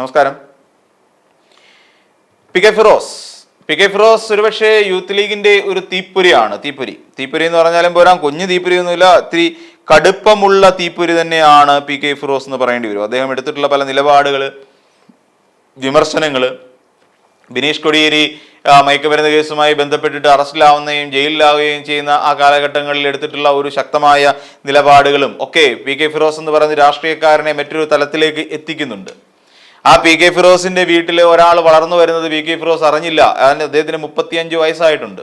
നമസ്കാരം. P K Firoz P K Firoz ഒരുപക്ഷെ youth ലീഗിന്റെ ഒരു തീപ്പൊരിയാണ്. തീപ്പൊരി. തീപ്പൊരി എന്ന് പറഞ്ഞാലും പോരാ കുഞ്ഞു തീപ്പൊരി ഒന്നുമില്ല ഒത്തിരി കടുപ്പമുള്ള തീപ്പൊരി തന്നെയാണ് പി കെ ഫിറോസ് എന്ന് പറയേണ്ടി വരും. അദ്ദേഹം എടുത്തിട്ടുള്ള പല നിലപാടുകൾ വിമർശനങ്ങൾ ബിനീഷ് കൊടിയേരി മയക്കുമരുന്ന് കേസുമായി ബന്ധപ്പെട്ടിട്ട് അറസ്റ്റിലാവുകയും ജയിലിലാവുകയും ചെയ്യുന്ന ആ കാലഘട്ടങ്ങളിൽ എടുത്തിട്ടുള്ള ഒരു ശക്തമായ നിലപാടുകളും ഒക്കെ പി കെ ഫിറോസ് എന്ന് പറയുന്ന രാഷ്ട്രീയക്കാരനെ മറ്റൊരു തലത്തിലേക്ക് എത്തിക്കുന്നുണ്ട്. ആ പി കെ ഫിറോസിന്റെ വീട്ടിൽ ഒരാൾ വളർന്നു വരുന്നത് പി കെ ഫിറോസ് അറിഞ്ഞില്ല. അതിന് അദ്ദേഹത്തിന് മുപ്പത്തിയഞ്ച് വയസ്സായിട്ടുണ്ട്.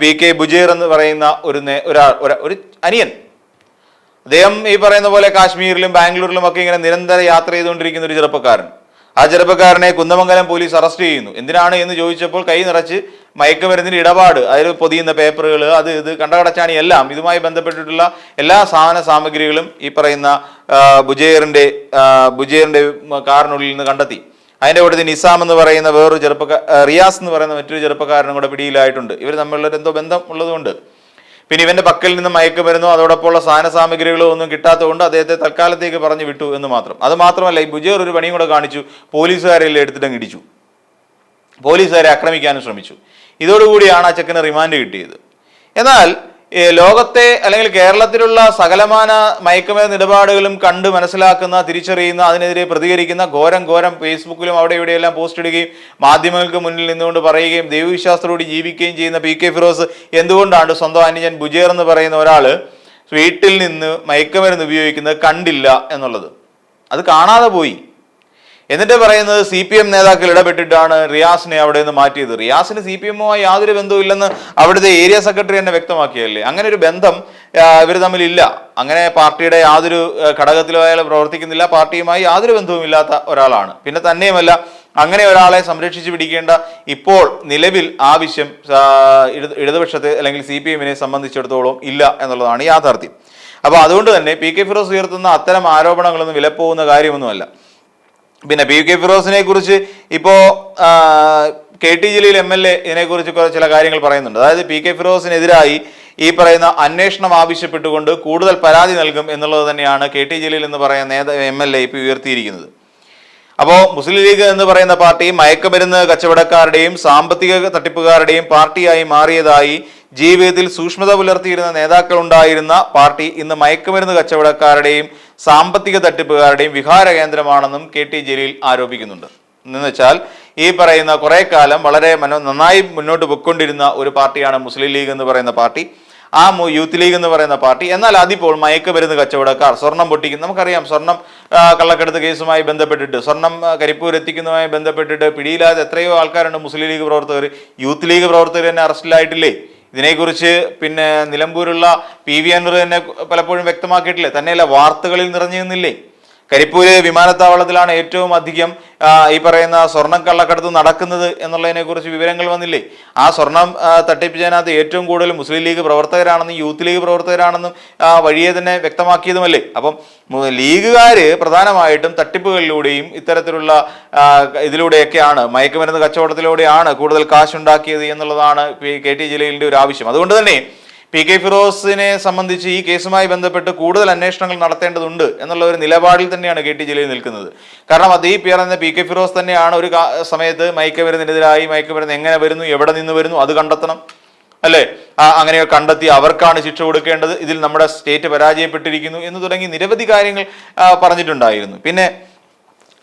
പി കെ ബുജീർ എന്ന് പറയുന്ന ഒരു ഒരാൾ ഒരു അനിയൻ. അദ്ദേഹം ഈ പറയുന്ന പോലെ കാശ്മീരിലും ബാംഗ്ലൂരിലും ഒക്കെ ഇങ്ങനെ നിരന്തര യാത്ര ചെയ്തുകൊണ്ടിരിക്കുന്ന ഒരു ചെറുപ്പക്കാരൻ. ആ ചെറുപ്പക്കാരനെ കുന്ദമംഗലം പോലീസ് അറസ്റ്റ് ചെയ്യുന്നു. എന്തിനാണ് എന്ന് ചോദിച്ചപ്പോൾ കൈ നിറച്ച് മയക്കുമരുന്നിന്റെ ഇടപാട് അതിൽ പൊതിയുന്ന പേപ്പറുകൾ അത് ഇത് കണ്ടകടച്ചാണി എല്ലാം ഇതുമായി ബന്ധപ്പെട്ടിട്ടുള്ള എല്ലാ സാധന സാമഗ്രികളും ഈ പറയുന്ന ബുജേറിന്റെ ബുജേറിന്റെ കാറിനുള്ളിൽ നിന്ന് കണ്ടെത്തി. അതിന്റെ കൂട്ടത്തിൽ നിസാം എന്ന് പറയുന്ന വേറൊരു ചെറുപ്പക്കാർ റിയാസ് എന്ന് പറയുന്ന മറ്റൊരു ചെറുപ്പക്കാരനും കൂടെ പിടിയിലായിട്ടുണ്ട്. ഇവർ തമ്മിലുള്ള എന്തോ ബന്ധം ഉള്ളതുകൊണ്ട്. പിന്നെ ഇവന്റെ പക്കൽ നിന്ന് മയക്കുമരുന്നോ അതോടൊപ്പമുള്ള സാധന സാമഗ്രികളോ ഒന്നും കിട്ടാത്തതുകൊണ്ട് അദ്ദേഹത്തെ തൽക്കാലത്തേക്ക് പറഞ്ഞു വിട്ടു എന്ന് മാത്രം. അത് മാത്രമല്ല ഈ ബുജേർ ഒരു പണിയും കൂടെ കാണിച്ചു പോലീസുകാരെല്ലാം എടുത്തിട്ട് ഇടിച്ചു. പോലീസുകാരെ ആക്രമിക്കാനും ശ്രമിച്ചു. ഇതോടുകൂടിയാണ് ആ ചെക്കന് റിമാൻഡ് കിട്ടിയത്. എന്നാൽ ലോകത്തെ അല്ലെങ്കിൽ കേരളത്തിലുള്ള സകലമാന മയക്കുമരുന്ന് ഇടപാടുകളും കണ്ട് മനസ്സിലാക്കുന്ന തിരിച്ചറിയുന്ന അതിനെതിരെ പ്രതികരിക്കുന്ന ഘോരം ഘോരം ഫേസ്ബുക്കിലും അവിടെ ഇവിടെയെല്ലാം പോസ്റ്റ് ഇടുകയും മാധ്യമങ്ങൾക്ക് മുന്നിൽ നിന്നുകൊണ്ട് പറയുകയും ദൈവവിശ്വാസത്തോട് ജീവിക്കുകയും ചെയ്യുന്ന പി കെ ഫിറോസ് എന്തുകൊണ്ടാണ് സ്വന്തം അനുജൻ ബുജേർ എന്ന് പറയുന്ന ഒരാൾ വീട്ടിൽ നിന്ന് മയക്കുമരുന്ന് ഉപയോഗിക്കുന്നത് കണ്ടില്ല എന്നുള്ളത്? അത് കാണാതെ പോയി. എന്നിട്ട് പറയുന്നത് സി പി എം നേതാക്കൾ ഇടപെട്ടിട്ടാണ് റിയാസിനെ അവിടെ നിന്ന് മാറ്റിയത്. റിയാസിന് സി പി എമ്മുമായി യാതൊരു ബന്ധവുമില്ലെന്ന് അവിടുത്തെ ഏരിയ സെക്രട്ടറി തന്നെ വ്യക്തമാക്കിയല്ലേ അങ്ങനെ ഒരു ബന്ധം ഇവർ തമ്മിലില്ല അങ്ങനെ പാർട്ടിയുടെ യാതൊരു ഘടകത്തിലോ അയാൾ പ്രവർത്തിക്കുന്നില്ല. പാർട്ടിയുമായി യാതൊരു ബന്ധവുമില്ലാത്ത ഒരാളാണ്. പിന്നെ തന്നെയുമല്ല അങ്ങനെ ഒരാളെ സംരക്ഷിച്ചു പിടിക്കേണ്ട ഇപ്പോൾ നിലവിൽ ആവശ്യം ഇടതുപക്ഷത്തെ അല്ലെങ്കിൽ സി പി എമ്മിനെ സംബന്ധിച്ചിടത്തോളം ഇല്ല എന്നുള്ളതാണ് യാഥാർത്ഥ്യം. അപ്പോൾ അതുകൊണ്ട് തന്നെ പി കെ ഫിറോസ് ഉയർത്തുന്ന അത്തരം ആരോപണങ്ങളൊന്നും വിലപ്പോകുന്ന കാര്യമൊന്നുമല്ല. പിന്നെ പി കെ ഫിറോസിനെ കുറിച്ച് ഇപ്പോ K T Jaleel M L A ഇതിനെക്കുറിച്ച് കുറിച്ച് ചില കാര്യങ്ങൾ പറയുന്നുണ്ട്. അതായത് പി കെ ഫിറോസിനെതിരായി ഈ പറയുന്ന അന്വേഷണം ആവശ്യപ്പെട്ടുകൊണ്ട് കൂടുതൽ പരാതി നൽകും എന്നുള്ളത് തന്നെയാണ് കെ ടി ജലീൽ എന്ന് പറയുന്ന നേതാ എം എൽ എ ഇപ്പോൾ ഉയർത്തിയിരിക്കുന്നത്. അപ്പോൾ മുസ്ലിം ലീഗ് എന്ന് പറയുന്ന പാർട്ടി മയക്കുമരുന്ന് കച്ചവടക്കാരുടെയും സാമ്പത്തിക തട്ടിപ്പുകാരുടെയും പാർട്ടിയായി മാറിയതായി ജീവിതത്തിൽ സൂക്ഷ്മത പുലർത്തിയിരുന്ന നേതാക്കൾ ഉണ്ടായിരുന്ന പാർട്ടി ഇന്ന് മയക്കുമരുന്ന് കച്ചവടക്കാരുടെയും സാമ്പത്തിക തട്ടിപ്പുകാരുടെയും വിഹാര കേന്ദ്രമാണെന്നും കെ ടി ജലീൽ ആരോപിക്കുന്നുണ്ട്. എന്ന് വെച്ചാൽ ഈ പറയുന്ന കുറെ കാലം വളരെ മനോ നന്നായി മുന്നോട്ട് പൊയ്ക്കൊണ്ടിരുന്ന ഒരു പാർട്ടിയാണ് മുസ്ലിം ലീഗ് എന്ന് പറയുന്ന പാർട്ടി. ആ യൂത്ത് ലീഗ് എന്ന് പറയുന്ന പാർട്ടി. എന്നാൽ അതിപ്പോൾ മയക്കുമരുന്ന് കച്ചവടക്കാർ സ്വർണം പൊട്ടിക്കുന്നു. നമുക്കറിയാം സ്വർണം കള്ളക്കടത്ത് കേസുമായി ബന്ധപ്പെട്ടിട്ട് സ്വർണം കരിപ്പൂർ എത്തിക്കുന്നതുമായി ബന്ധപ്പെട്ടിട്ട് പിടിയിലാതെ എത്രയോ ആൾക്കാരുണ്ട് മുസ്ലിം ലീഗ് പ്രവർത്തകർ. യൂത്ത് ലീഗ് പ്രവർത്തകർ തന്നെ അറസ്റ്റിലായിട്ടില്ലേ? ഇതിനെക്കുറിച്ച് പിന്നെ നിലമ്പൂരുള്ള പി വി അനൂർ തന്നെ പലപ്പോഴും വ്യക്തമാക്കിയിട്ടില്ലേ? തന്നെയല്ല വാർത്തകളിൽ നിറഞ്ഞു നിന്നില്ലേ? കരിപ്പൂര് വിമാനത്താവളത്തിലാണ് ഏറ്റവും അധികം ഈ പറയുന്ന സ്വർണം കള്ളക്കടത്ത് നടക്കുന്നത് എന്നുള്ളതിനെ കുറിച്ച് വിവരങ്ങൾ വന്നില്ലേ? ആ സ്വർണം തട്ടിപ്പിച്ചതിനകത്ത് ഏറ്റവും കൂടുതൽ മുസ്ലിം ലീഗ് പ്രവർത്തകരാണെന്നും യൂത്ത് ലീഗ് പ്രവർത്തകരാണെന്നും വഴിയെ തന്നെ വ്യക്തമാക്കിയതുമല്ലേ? അപ്പം ലീഗുകാർ പ്രധാനമായിട്ടും തട്ടിപ്പുകളിലൂടെയും ഇത്തരത്തിലുള്ള ഇതിലൂടെയൊക്കെയാണ് മയക്കുമരുന്ന് കച്ചവടത്തിലൂടെയാണ് കൂടുതൽ കാശുണ്ടാക്കിയത് എന്നുള്ളതാണ് കെ ടി ജലീലിന്റെ ഒരു ആവശ്യം. അതുകൊണ്ട് തന്നെ പി കെ ഫിറോസിനെ സംബന്ധിച്ച് ഈ കേസുമായി ബന്ധപ്പെട്ട് കൂടുതൽ അന്വേഷണങ്ങൾ നടത്തേണ്ടതുണ്ട് എന്നുള്ള ഒരു നിലപാടിൽ തന്നെയാണ് കെ ടി ജലീൽ നിൽക്കുന്നത്. കാരണം അത് ഈ എന്ന പി കെ ഫിറോസ് തന്നെയാണ് ഒരു സമയത്ത് മയക്കുമരുന്നിനെതിരായി മയക്കുമരുന്ന് എങ്ങനെ വരുന്നു എവിടെ നിന്ന് വരുന്നു അത് കണ്ടെത്തണം. അല്ലേ? അങ്ങനെ കണ്ടെത്തി അവർക്കാണ് ശിക്ഷ കൊടുക്കേണ്ടത്. ഇതിൽ നമ്മുടെ സ്റ്റേറ്റ് പരാജയപ്പെട്ടിരിക്കുന്നു എന്ന് തുടങ്ങി നിരവധി കാര്യങ്ങൾ പറഞ്ഞിട്ടുണ്ടായിരുന്നു. പിന്നെ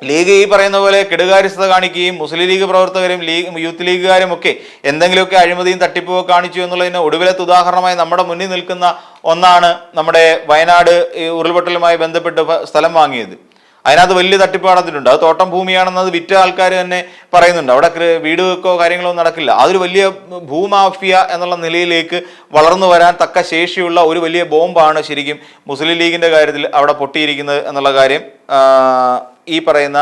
ലീഗ് ഈ പറയുന്ന പോലെ കെടുകാര്യസ്ഥത കാണിക്കുകയും മുസ്ലിം ലീഗ് പ്രവർത്തകരും ലീഗ് യൂത്ത് ലീഗുകാരും ഒക്കെ എന്തെങ്കിലുമൊക്കെ അഴിമതിയും തട്ടിപ്പോ കാണിച്ചു എന്നുള്ളതിന് ഒടുവിലത്തെ ഉദാഹരണമായി നമ്മുടെ മുന്നിൽ നിൽക്കുന്ന ഒന്നാണ് നമ്മുടെ വയനാട് ഉരുൾപൊട്ടലുമായി ബന്ധപ്പെട്ട് സ്ഥലം വാങ്ങിയത്. അതിനകത്ത് വലിയ തട്ടിപ്പ് നടന്നിട്ടുണ്ട്. അത് തോട്ടം ഭൂമിയാണെന്നത് വിറ്റ ആൾക്കാർ തന്നെ പറയുന്നുണ്ട്. അവിടെ വീട് വെക്കോ കാര്യങ്ങളോ നടക്കില്ല. അതൊരു വലിയ ഭൂമാഫിയ എന്നുള്ള നിലയിലേക്ക് വളർന്നു വരാൻ തക്ക ശേഷിയുള്ള ഒരു വലിയ ബോംബാണ് ശരിക്കും മുസ്ലിം ലീഗിന്റെ കാര്യത്തിൽ അവിടെ പൊട്ടിയിരിക്കുന്നത് എന്നുള്ള കാര്യം ഈ പറയുന്ന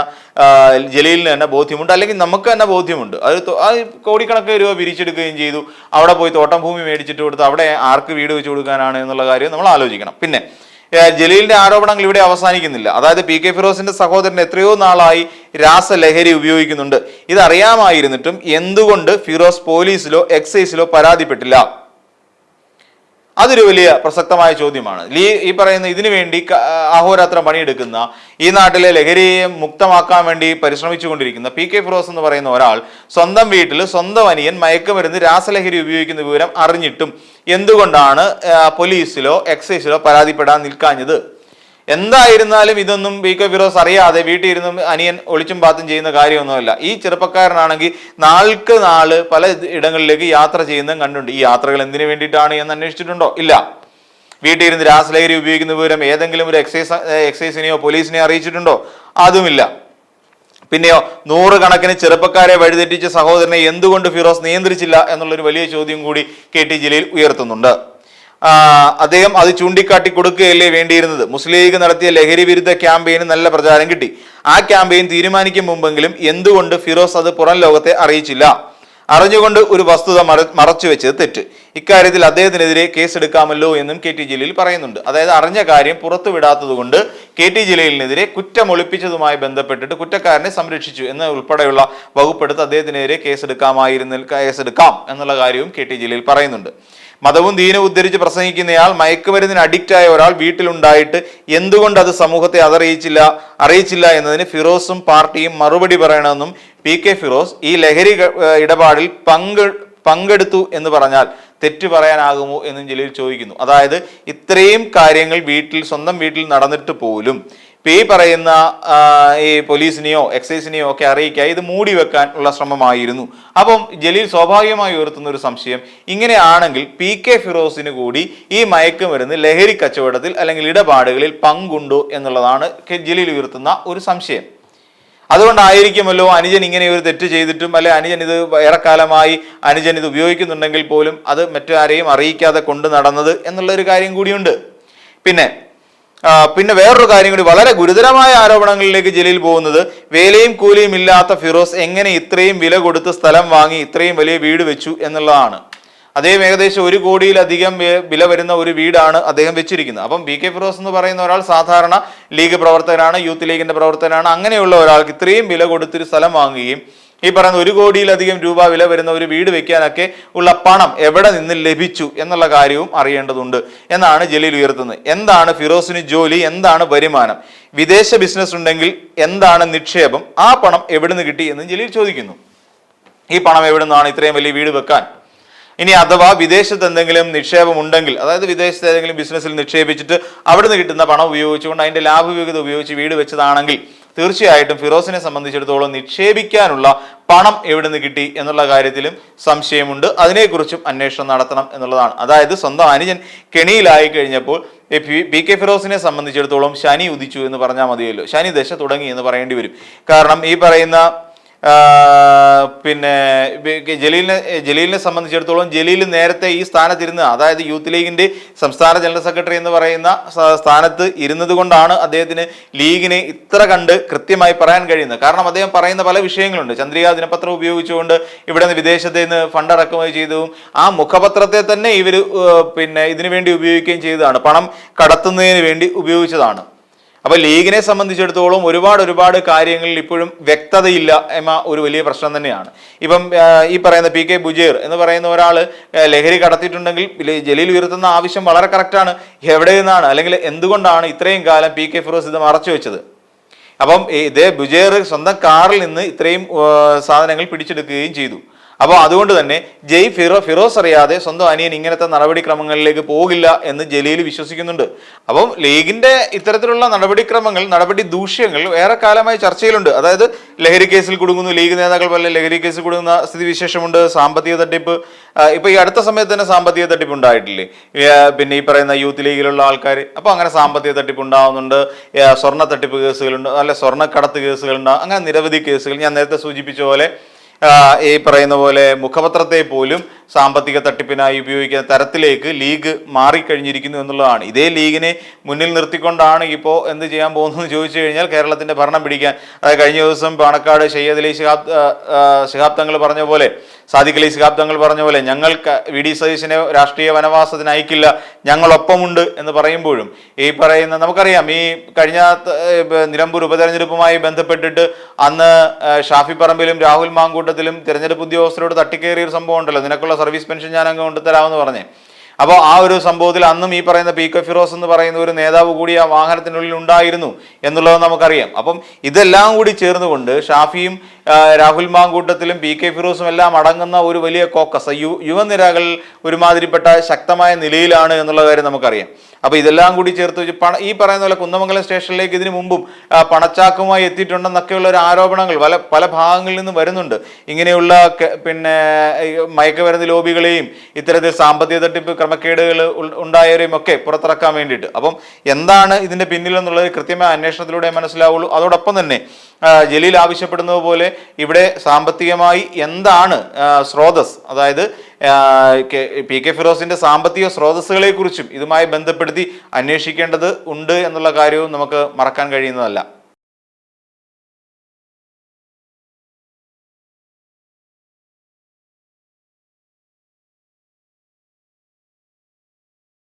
ജലീലിന് തന്നെ ബോധ്യമുണ്ട് അല്ലെങ്കിൽ നമുക്ക് തന്നെ ബോധ്യമുണ്ട്. അത് അത് കോടിക്കണക്കിന് രൂപ പിരിച്ചെടുക്കുകയും ചെയ്തു. അവിടെ പോയി തോട്ടം ഭൂമി മേടിച്ചിട്ട് കൊടുത്ത് അവിടെ ആർക്ക് വീട് വെച്ച് കൊടുക്കാനാണ് എന്നുള്ള കാര്യം നമ്മൾ ആലോചിക്കണം. പിന്നെ ജലീലിന്റെ ആരോപണങ്ങൾ ഇവിടെ അവസാനിക്കുന്നില്ല. അതായത് പി കെ ഫിറോസിന്റെ സഹോദരൻ എത്രയോ നാളായി രാസലഹരി ഉപയോഗിക്കുന്നുണ്ട്. ഇത് അറിയാമായിരുന്നിട്ടും എന്തുകൊണ്ട് ഫിറോസ് പോലീസിലോ എക്സൈസിലോ പരാതിപ്പെട്ടില്ല? അതൊരു വലിയ പ്രസക്തമായ ചോദ്യമാണ്. ലീ ഈ പറയുന്ന ഇതിനു വേണ്ടി അഹോരാത്രം പണിയെടുക്കുന്ന ഈ നാട്ടിലെ ലഹരിയെ മുക്തമാക്കാൻ വേണ്ടി പരിശ്രമിച്ചുകൊണ്ടിരിക്കുന്ന പി കെ ഫിറോസ് എന്ന് പറയുന്ന ഒരാൾ സ്വന്തം വീട്ടിൽ സ്വന്തം അനിയൻ മയക്കുമരുന്ന് രാസലഹരി ഉപയോഗിക്കുന്ന വിവരം അറിഞ്ഞിട്ടും എന്തുകൊണ്ടാണ് പോലീസിലോ എക്സൈസിലോ പരാതിപ്പെടാൻ നിൽക്കാഞ്ഞത്? എന്തായിരുന്നാലും ഇതൊന്നും വി കെ ഫിറോസ് അറിയാതെ വീട്ടിൽ ഇരുന്ന് അനിയൻ ഒളിച്ചും പാത്തും ചെയ്യുന്ന കാര്യമൊന്നുമല്ല. ഈ ചെറുപ്പക്കാരനാണെങ്കിൽ നാൾക്ക് നാൾ പല ഇടങ്ങളിലേക്ക് യാത്ര ചെയ്യുന്നതും കണ്ടുണ്ട്. ഈ യാത്രകൾ എന്തിനു വേണ്ടിയിട്ടാണ് എന്ന് അന്വേഷിച്ചിട്ടുണ്ടോ? ഇല്ല. വീട്ടിൽ ഇരുന്ന് രാസലഹരി ഉപയോഗിക്കുന്ന വിവരം ഏതെങ്കിലും ഒരു എക്സൈസ് എക്സൈസിനെയോ പോലീസിനെയോ അറിയിച്ചിട്ടുണ്ടോ? അതുമില്ല. പിന്നെയോ നൂറുകണക്കിന് ചെറുപ്പക്കാരെ വഴിതെറ്റിച്ച സഹോദരനെ എന്തുകൊണ്ട് ഫിറോസ് നിയന്ത്രിച്ചില്ല എന്നുള്ളൊരു വലിയ ചോദ്യം കൂടി കെ ടി ജലീൽ ഉയർത്തുന്നുണ്ട്. അദ്ദേഹം അത് ചൂണ്ടിക്കാട്ടി കൊടുക്കുകയല്ലേ വേണ്ടിയിരുന്നത്. മുസ്ലിം ലീഗ് നടത്തിയ ലഹരി വിരുദ്ധ ക്യാമ്പയിന് നല്ല പ്രചാരം കിട്ടി. ആ ക്യാമ്പയിൻ തീരുമാനിക്കും മുമ്പെങ്കിലും എന്തുകൊണ്ട് ഫിറോസ് അത് പുറം ലോകത്തെ അറിയിച്ചില്ല? അറിഞ്ഞുകൊണ്ട് ഒരു വസ്തുത മറ മറച്ചു വെച്ചത് തെറ്റ്. ഇക്കാര്യത്തിൽ അദ്ദേഹത്തിനെതിരെ കേസെടുക്കാമല്ലോ എന്നും കെ ടി ജലീൽ പറയുന്നുണ്ട്. അതായത് അറിഞ്ഞ കാര്യം പുറത്തുവിടാത്തതുകൊണ്ട് വിടാത്തത് കൊണ്ട് കെ ടി ജലീലിനെതിരെ കുറ്റം ഒളിപ്പിച്ചതുമായി ബന്ധപ്പെട്ടിട്ട് കുറ്റക്കാരനെ സംരക്ഷിച്ചു എന്ന ഉൾപ്പെടെയുള്ള വകുപ്പെടുത്ത് അദ്ദേഹത്തിനെതിരെ കേസെടുക്കാമായിരുന്ന കേസെടുക്കാം എന്നുള്ള കാര്യവും കെ ടി ജലീൽ പറയുന്നുണ്ട്. മതവും ദീനവും ഉദ്ധരിച്ച് പ്രസംഗിക്കുന്നയാൾ മയക്കുമരുന്നിന് അഡിക്റ്റ് ആയ ഒരാൾ വീട്ടിലുണ്ടായിട്ട് എന്തുകൊണ്ട് അത് സമൂഹത്തെ അതറിയിച്ചില്ല അറിയിച്ചില്ല എന്നതിന് ഫിറോസും പാർട്ടിയും മറുപടി പറയണമെന്നും പി കെ ഫിറോസ് ഈ ലഹരി ഇടപാടിൽ പങ്ക് പങ്കെടുത്തു എന്ന് പറഞ്ഞാൽ തെറ്റ് പറയാനാകുമോ എന്നും ജലീൽ ചോദിക്കുന്നു. അതായത് ഇത്രയും കാര്യങ്ങൾ വീട്ടിൽ സ്വന്തം വീട്ടിൽ നടന്നിട്ട് പോലും ഈ പറയുന്ന ഈ പോലീസിനെയോ എക്സൈസിനെയോ ഒക്കെ അറിയിക്കുക ഇത് മൂടി വെക്കാൻ ഉള്ള ശ്രമമായിരുന്നു. അപ്പം ജലീൽ സ്വാഭാവികമായി ഉയർത്തുന്ന ഒരു സംശയം ഇങ്ങനെയാണെങ്കിൽ പി കെ ഫിറോസിന് കൂടി ഈ മയക്കുമരുന്ന് ലഹരി കച്ചവടത്തിൽ അല്ലെങ്കിൽ ഇടപാടുകളിൽ പങ്കുണ്ടോ എന്നുള്ളതാണ് ജലീൽ ഉയർത്തുന്ന ഒരു സംശയം. അതുകൊണ്ടായിരിക്കുമല്ലോ അനുജൻ ഇങ്ങനെ ഒരു തെറ്റ് ചെയ്തിട്ടും അല്ലെ അനുജൻ ഇത് ഏറെക്കാലമായി അനുജൻ ഇത് ഉപയോഗിക്കുന്നുണ്ടെങ്കിൽ പോലും അത് മറ്റാരെയും അറിയിക്കാതെ കൊണ്ടു നടന്നത് എന്നുള്ള ഒരു കാര്യം കൂടിയുണ്ട്. പിന്നെ പിന്നെ വേറൊരു കാര്യം കൂടി വളരെ ഗുരുതരമായ ആരോപണങ്ങളിലേക്ക് ജലീൽ പോകുന്നത് വേലയും കൂലിയും ഇല്ലാത്ത ഫിറോസ് എങ്ങനെ ഇത്രയും വില കൊടുത്ത് സ്ഥലം വാങ്ങി ഇത്രയും വലിയ വീട് വെച്ചു എന്നുള്ളതാണ്. അദ്ദേഹം ഏകദേശം ഒരു കോടിയിലധികം വില വരുന്ന ഒരു വീടാണ് അദ്ദേഹം വെച്ചിരിക്കുന്നത്. അപ്പം ബി കെ ഫിറോസ് എന്ന് പറയുന്ന ഒരാൾ സാധാരണ ലീഗ് പ്രവർത്തകനാണ് യൂത്ത് ലീഗിന്റെ പ്രവർത്തകനാണ്. അങ്ങനെയുള്ള ഒരാൾക്ക് ഇത്രയും വില കൊടുത്തൊരു സ്ഥലം വാങ്ങുകയും ഈ പറയുന്ന ഒരു കോടിയിലധികം രൂപ വില വരുന്ന ഒരു വീട് വെക്കാനൊക്കെ ഉള്ള പണം എവിടെ നിന്ന് ലഭിച്ചു എന്നുള്ള കാര്യവും അറിയേണ്ടതുണ്ട്. എന്നാണ് ജലീൽ ഉയർത്തുന്നത്. എന്താണ് ഫിറോസിന് ജോലി? എന്താണ് വരുമാനം? വിദേശ ബിസിനസ് ഉണ്ടെങ്കിൽ എന്താണ് നിക്ഷേപം? ആ പണം എവിടെ നിന്ന് കിട്ടി എന്ന് ജലീൽ ചോദിക്കുന്നു. ഈ പണം എവിടെ നിന്നാണ് ഇത്രയും വലിയ വീട് വെക്കാൻ? ഇനി അഥവാ വിദേശത്ത് എന്തെങ്കിലും നിക്ഷേപം ഉണ്ടെങ്കിൽ അതായത് വിദേശത്ത് ഏതെങ്കിലും ബിസിനസ്സിൽ നിക്ഷേപിച്ചിട്ട് അവിടുന്ന് കിട്ടുന്ന പണം ഉപയോഗിച്ചുകൊണ്ട് അതിന്റെ ലാഭവിഹിതം ഉപയോഗിച്ച് വീട് വെച്ചതാണെങ്കിൽ തീർച്ചയായിട്ടും ഫിറോസിനെ സംബന്ധിച്ചിടത്തോളം നിക്ഷേപിക്കാനുള്ള പണം എവിടെ നിന്ന് കിട്ടി എന്നുള്ള കാര്യത്തിലും സംശയമുണ്ട്. അതിനെക്കുറിച്ചും അന്വേഷണം നടത്തണം എന്നുള്ളതാണ്. അതായത് സ്വന്തം അനുജൻ കെണിയിലായി കഴിഞ്ഞപ്പോൾ പി- കെ ഫിറോസിനെ സംബന്ധിച്ചിടത്തോളം ശനി ഉദിച്ചു എന്ന് പറഞ്ഞാൽ മതിയല്ലോ. ശനി ദശ തുടങ്ങി എന്ന് പറയേണ്ടി വരും. കാരണം ഈ പറയുന്ന പിന്നെ ജലീലിനെ ജലീലിനെ സംബന്ധിച്ചിടത്തോളം ജലീൽ നേരത്തെ ഈ സ്ഥാനത്തിരുന്ന് അതായത് യൂത്ത് ലീഗിന്റെ സംസ്ഥാന ജനറൽ സെക്രട്ടറി എന്ന് പറയുന്ന സ്ഥാനത്ത് ഇരുന്നത് കൊണ്ടാണ് അദ്ദേഹത്തിന് ലീഗിനെ ഇത്ര കണ്ട് കൃത്യമായി പറയാൻ കഴിയുന്നത്. കാരണം അദ്ദേഹം പറയുന്ന പല വിഷയങ്ങളുണ്ട്. ചന്ദ്രിക ദിനപത്രം ഉപയോഗിച്ചുകൊണ്ട് ഇവിടെ നിന്ന് വിദേശത്ത് നിന്ന് ഫണ്ട് ഇറക്കുമതി ചെയ്തതും ആ മുഖപത്രത്തെ തന്നെ ഇവർ പിന്നെ ഇതിനു വേണ്ടി ഉപയോഗിക്കുകയും ചെയ്തതാണ്. പണം കടത്തുന്നതിന് വേണ്ടി ഉപയോഗിച്ചതാണ്. അപ്പൊ ലീഗിനെ സംബന്ധിച്ചിടത്തോളം ഒരുപാട് ഒരുപാട് കാര്യങ്ങളിൽ ഇപ്പോഴും വ്യക്തതയില്ല എന്ന ഒരു വലിയ പ്രശ്നം തന്നെയാണ്. ഇപ്പം ഈ പറയുന്ന പി കെ ബുജേർ എന്ന് പറയുന്ന ഒരാൾ ലഹരി കടത്തിയിട്ടുണ്ടെങ്കിൽ ജലീൽ ഉയർത്തുന്ന ആവശ്യം വളരെ കറക്റ്റാണ് എവിടെ നിന്നാണ്? അല്ലെങ്കിൽ എന്തുകൊണ്ടാണ് ഇത്രയും കാലം പി കെ ഫിറോസ് ഇത് മറച്ചു വെച്ചത്? അപ്പം ഇതേ ബുജേർ സ്വന്തം കാറിൽ നിന്ന് ഇത്രയും സാധനങ്ങൾ പിടിച്ചെടുക്കുകയും ചെയ്തു. അപ്പോൾ അതുകൊണ്ട് തന്നെ ജയ് ഫിറോ ഫിറോസ് അറിയാതെ സ്വന്തം അനിയൻ ഇങ്ങനത്തെ നടപടിക്രമങ്ങളിലേക്ക് പോകില്ല എന്ന് ജലീൽ വിശ്വസിക്കുന്നുണ്ട്. അപ്പം ലീഗിന്റെ ഇത്തരത്തിലുള്ള നടപടിക്രമങ്ങൾ നടപടി ദൂഷ്യങ്ങൾ ഏറെ കാലമായി ചർച്ചയിലുണ്ട്. അതായത് ലഹരി കേസിൽ കുടുങ്ങുന്നു ലീഗ് നേതാക്കൾ പോലെ ലഹരി കേസിൽ കുടുങ്ങുന്ന സ്ഥിതിവിശേഷമുണ്ട് സാമ്പത്തിക തട്ടിപ്പ്. ഇപ്പൊ ഈ അടുത്ത സമയത്ത് തന്നെ സാമ്പത്തിക തട്ടിപ്പ് ഉണ്ടായിട്ടില്ലേ? പിന്നെ ഈ പറയുന്ന യൂത്ത് ലീഗിലുള്ള ആൾക്കാർ അപ്പോൾ അങ്ങനെ സാമ്പത്തിക തട്ടിപ്പ് ഉണ്ടാവുന്നുണ്ട്. സ്വർണ തട്ടിപ്പ് കേസുകളുണ്ട്. അല്ലെ സ്വർണക്കടത്ത് കേസുകളുണ്ട്. അങ്ങനെ നിരവധി കേസുകൾ. ഞാൻ നേരത്തെ സൂചിപ്പിച്ച പോലെ ഈ പറയുന്ന പോലെ മുഖപത്രത്തെ പോലും സാമ്പത്തിക തട്ടിപ്പിനായി ഉപയോഗിക്കുന്ന തരത്തിലേക്ക് ലീഗ് മാറിക്കഴിഞ്ഞിരിക്കുന്നു എന്നുള്ളതാണ്. ഇതേ ലീഗിനെ മുന്നിൽ നിർത്തിക്കൊണ്ടാണ് ഇപ്പോൾ എന്ത് ചെയ്യാൻ പോകുന്നതെന്ന് ചോദിച്ചു കഴിഞ്ഞാൽ കേരളത്തിന്റെ ഭരണം പിടിക്കാൻ. അതായത് കഴിഞ്ഞ ദിവസം പാണക്കാട് ഷെയ്യദ് അലി ശിഹാബ് ശിഹാബ് തങ്ങൾ പറഞ്ഞ പോലെ സാദിഖ് അലി ശിഹാബ് തങ്ങൾ പറഞ്ഞ പോലെ ഞങ്ങൾ വി ഡി സതീശനെ രാഷ്ട്രീയ വനവാസത്തിന് അയക്കില്ല ഞങ്ങളൊപ്പമുണ്ട് എന്ന് പറയുമ്പോഴും ഈ പറയുന്ന നമുക്കറിയാം ഈ കഴിഞ്ഞ നിലമ്പൂർ ഉപതെരഞ്ഞെടുപ്പുമായി ബന്ധപ്പെട്ടിട്ട് അന്ന് ഷാഫി പറമ്പിലും രാഹുൽ മാങ്കൂട്ടത്തിലും തിരഞ്ഞെടുപ്പ് ഉദ്യോഗസ്ഥരോട് തട്ടിക്കേറിയ ഒരു സംഭവം ഉണ്ടല്ലോ. നിനക്കുള്ള സർവീസ് പെൻഷൻ ഞാൻ അങ്ങ് കൊണ്ടുതരാമെന്ന് പറഞ്ഞേ. അപ്പോൾ ആ ഒരു സംഭവത്തിൽ അന്നും ഈ പറയുന്ന പി കെ ഫിറോസ് എന്ന് പറയുന്ന ഒരു നേതാവ് കൂടി ആ വാഹനത്തിനുള്ളിൽ ഉണ്ടായിരുന്നു എന്നുള്ളത് നമുക്കറിയാം. അപ്പം ഇതെല്ലാം കൂടി ചേർന്നുകൊണ്ട് ഷാഫിയും രാഹുൽ മാങ്കൂട്ടത്തിലും പി കെ ഫിറോസും എല്ലാം അടങ്ങുന്ന ഒരു വലിയ കോക്കസ്. യു യുവനിരകൾ ഒരുമാതിരിപ്പെട്ട ശക്തമായ നിലയിലാണ് എന്നുള്ള കാര്യം നമുക്കറിയാം. അപ്പോൾ ഇതെല്ലാം കൂടി ചേർത്ത് വെച്ച് പണ ഈ പറയുന്ന പോലെ കുന്നമംഗലം സ്റ്റേഷനിലേക്ക് ഇതിനു മുമ്പും പണച്ചാക്കുമായി എത്തിയിട്ടുണ്ടെന്നൊക്കെയുള്ള ഒരു ആരോപണങ്ങൾ പല പല ഭാഗങ്ങളിൽ നിന്ന് വരുന്നുണ്ട്. ഇങ്ങനെയുള്ള പിന്നെ മയക്കുമരുന്ന് ലോബികളെയും ഇത്തരത്തിൽ സാമ്പത്തിക തട്ടിപ്പ് ക്രമക്കേടുകൾ ഉണ്ടായവരെയും ഒക്കെ പുറത്തിറക്കാൻ വേണ്ടിയിട്ട്. അപ്പം എന്താണ് ഇതിന്റെ പിന്നിലെന്നുള്ളത് കൃത്യമായ അന്വേഷണത്തിലൂടെ മനസ്സിലാവുള്ളൂ. അതോടൊപ്പം തന്നെ ജലീൽ ആവശ്യപ്പെടുന്നത് പോലെ ഇവിടെ സാമ്പത്തികമായി എന്താണ് സ്രോതസ് അതായത് പി കെ ഫിറോസിന്റെ സാമ്പത്തിക സ്രോതസ്സുകളെ കുറിച്ചും ഇതുമായി ബന്ധപ്പെടുത്തി അന്വേഷിക്കേണ്ടത് ഉണ്ട് എന്നുള്ള കാര്യവും നമുക്ക് മറക്കാൻ കഴിയുന്നതല്ല.